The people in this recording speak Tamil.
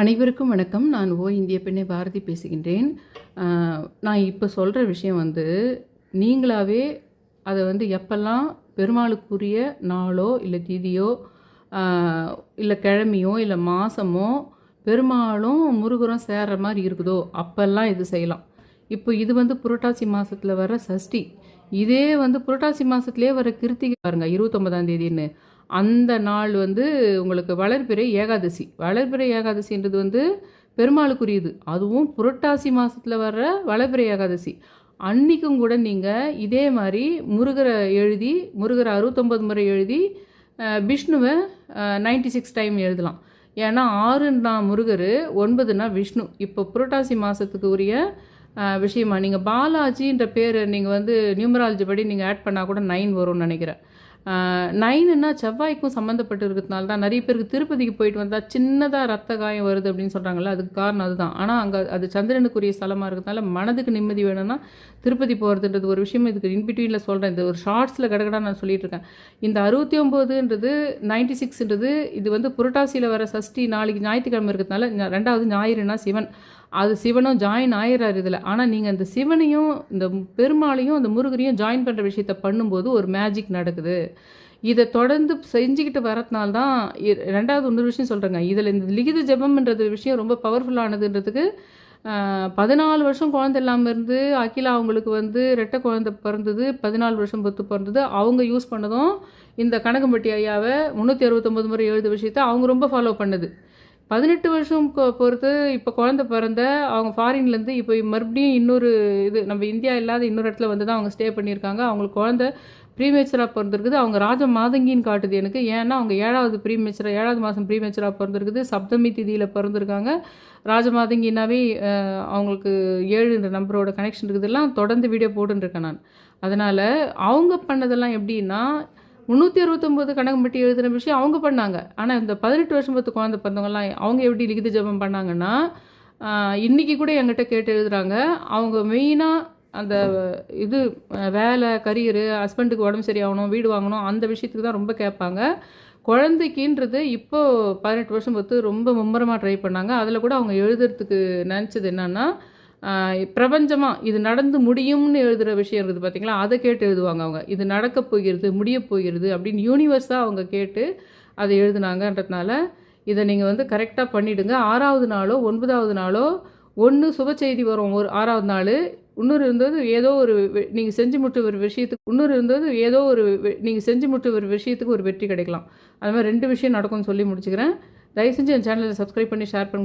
அனைவருக்கும் வணக்கம். நான் ஓ இந்திய பெண்ணை பாரதி பேசுகின்றேன். நான் இப்போ சொல்கிற விஷயம் வந்து நீங்களாவே அதை வந்து எப்பெல்லாம் பெருமாளுக்குரிய நாளோ இல்லை திதியோ இல்லை கிழமையோ இல்லை மாதமோ பெருமாளும் முருகரும் சேர்ற மாதிரி இருக்குதோ அப்பெல்லாம் இது செய்யலாம். இப்போ இது வந்து புரட்டாசி மாதத்தில் வர சஷ்டி. இதே வந்து புரட்டாசி மாதத்துலேயே வர கிருத்திகை பாருங்க இருபத்தொம்பதாம் தேதின்னு. அந்த நாள் வந்து உங்களுக்கு வளர்பிறை ஏகாதசி. வளர்பிறை ஏகாதசின்றது வந்து பெருமாளுக்குரியது. அதுவும் புரட்டாசி மாதத்தில் வர்ற வளர்பிறை ஏகாதசி. அன்னைக்கும் கூட நீங்கள் இதே மாதிரி முருகரை எழுதி முருகரை அறுபத்தொம்பது முறை எழுதி விஷ்ணுவை நைன்டி சிக்ஸ் டைம் எழுதலாம். ஏன்னா ஆறுன்னா முருகர் ஒன்பதுனா விஷ்ணு. இப்போ புரட்டாசி மாதத்துக்கு உரிய விஷயமா நீங்கள் பாலாஜின்ற பேர் நீங்கள் வந்து நியூமராலஜி படி நீங்கள் ஆட் பண்ணால் கூட நைன் வரும்னு நினைக்கிறேன். நைனுன்னா செவ்வாய்க்கும் சம்மந்தப்பட்டு இருக்கிறதுனால தான் நிறைய பேருக்கு திருப்பதிக்கு போயிட்டு வந்தால் சின்னதாக ரத்த காயம் வருது அப்படின்னு சொல்கிறாங்கல்ல அதுக்கு காரணம் அதுதான். ஆனால் அங்கே அது சந்திரனுக்குரிய ஸ்தலமாக இருக்கிறதுனால மனதுக்கு நிம்மதி வேணும்னா திருப்பதி போகிறதுன்றது ஒரு விஷயம் இதுக்கு இன்பிட்வீனில் சொல்கிறேன் இந்த ஒரு ஷார்ட்ஸில் கடகடா நான் சொல்லிட்டு இருக்கேன். இந்த அறுபத்தி ஒம்போதுன்றது நைன்டி சிக்ஸ்ன்றது இது வந்து புரட்டாசியில் வர சஷ்டி நாளைக்கு ஞாயிற்றுக்கிழமை இருக்கிறதுனால ரெண்டாவது ஞாயிறுனா சிவன். அது சிவனும் ஜாயின் ஆயிடுறாரு இதில். ஆனால் நீங்கள் அந்த சிவனையும் இந்த பெருமாளையும் அந்த முருகரையும் ஜாயின் பண்ணுற விஷயத்த பண்ணும்போது ஒரு மேஜிக் நடக்குது. இதை தொடர்ந்து செஞ்சுக்கிட்டு வரதுனால தான் ரெண்டாவது இன்னொரு விஷயம் சொல்கிறேங்க இதில் இந்த லிகித ஜெபம்ன்றது விஷயம் ரொம்ப பவர்ஃபுல்லானதுன்றதுக்கு பதினாலு வருஷம் குழந்தை இல்லாமல் இருந்து அகிலா அவங்களுக்கு வந்து ரெட்டை குழந்தை பிறந்தது பதினாலு வருஷம் பொத்து பிறந்தது. அவங்க யூஸ் பண்ணதும் இந்த கனகம்பட்டி ஐயாவை முந்நூற்றி அறுபத்தொம்பது முறை எழுத விஷயத்த அவங்க ரொம்ப ஃபாலோ பண்ணுது. பதினெட்டு வருஷம் பொறுத்து இப்போ குழந்தை பிறந்த அவங்க ஃபாரின்லேருந்து இப்போ மறுபடியும் இன்னொரு இது நம்ம இந்தியா இல்லாத இன்னொரு இடத்துல வந்து தான் அவங்க ஸ்டே பண்ணியிருக்காங்க. அவங்களுக்கு குழந்தை ப்ரீமேச்சராக பிறந்திருக்குது. அவங்க ராஜ மாதங்கின்னு காட்டுது எனக்கு. ஏன்னா அவங்க ஏழாவது ப்ரீமேச்சராக ஏழாவது மாதம் ப்ரீமேச்சராக பிறந்திருக்குது. சப்தமி திதியில் பிறந்திருக்காங்க. ராஜ மாதங்கினாவே அவங்களுக்கு ஏழுன்ற நம்பரோட கனெக்ஷன் இருக்குதெல்லாம் தொடர்ந்து வீடியோ போட்டுருக்கேன் நான். அதனால் அவங்க பண்ணதெல்லாம் எப்படின்னா முந்நூற்றி அறுபத்தொம்போது கணக்கம்பட்டி எழுதுகிற விஷயம் அவங்க பண்ணாங்க. ஆனால் இந்த பதினெட்டு வருஷம் பத்து குழந்தை பிறந்தவங்கலாம் அவங்க எப்படி லிகித ஜெபம் பண்ணாங்கன்னா இன்றைக்கி இன்னைக்கு கூட என்கிட்ட கேட்டு எழுதுகிறாங்க அவங்க மெயினாக அந்த இது வேலை கரியரு ஹஸ்பண்டுக்கு உடம்பு சரியாகணும் வீடு வாங்கணும் அந்த விஷயத்துக்கு தான் ரொம்ப கேட்பாங்க. குழந்தைக்கின்றது இப்போது பதினெட்டு வருஷம் பத்து ரொம்ப மும்முரமாக ட்ரை பண்ணாங்க. அதில் கூட அவங்க எழுதுறதுக்கு நினச்சது என்னென்னா பிரபஞ்சமாக இது நடந்து முடியும்னு எழுதுகிற விஷயம் இருக்குது பார்த்தீங்களா அதை கேட்டு எழுதுவாங்க அவங்க. இது நடக்க போகிறது முடிய போகிறது அப்படின்னு யூனிவர்ஸாக அவங்க கேட்டு அதை எழுதுனாங்கன்றதுனால இதை நீங்கள் வந்து கரெக்டாக பண்ணிவிடுங்க ஆறாவது நாளோ ஒன்பதாவது நாளோ ஒன்று சுப செய்தி வரும். ஒரு ஆறாவது நாள் இன்னொரு இருந்தது ஏதோ ஒரு நீங்கள் செஞ்சு முட்டு ஒரு விஷயத்துக்கு இன்னொரு இருந்தது ஏதோ ஒரு நீங்கள் செஞ்சு முட்டு ஒரு விஷயத்துக்கு ஒரு வெற்றி கிடைக்கலாம். அது மாதிரி ரெண்டு விஷயம் நடக்கும்னு சொல்லி முடிச்சுக்கிறேன். தயவு செஞ்சு என் சேனலை சப்ஸ்கிரைப் பண்ணி ஷேர் பண்ணுங்க.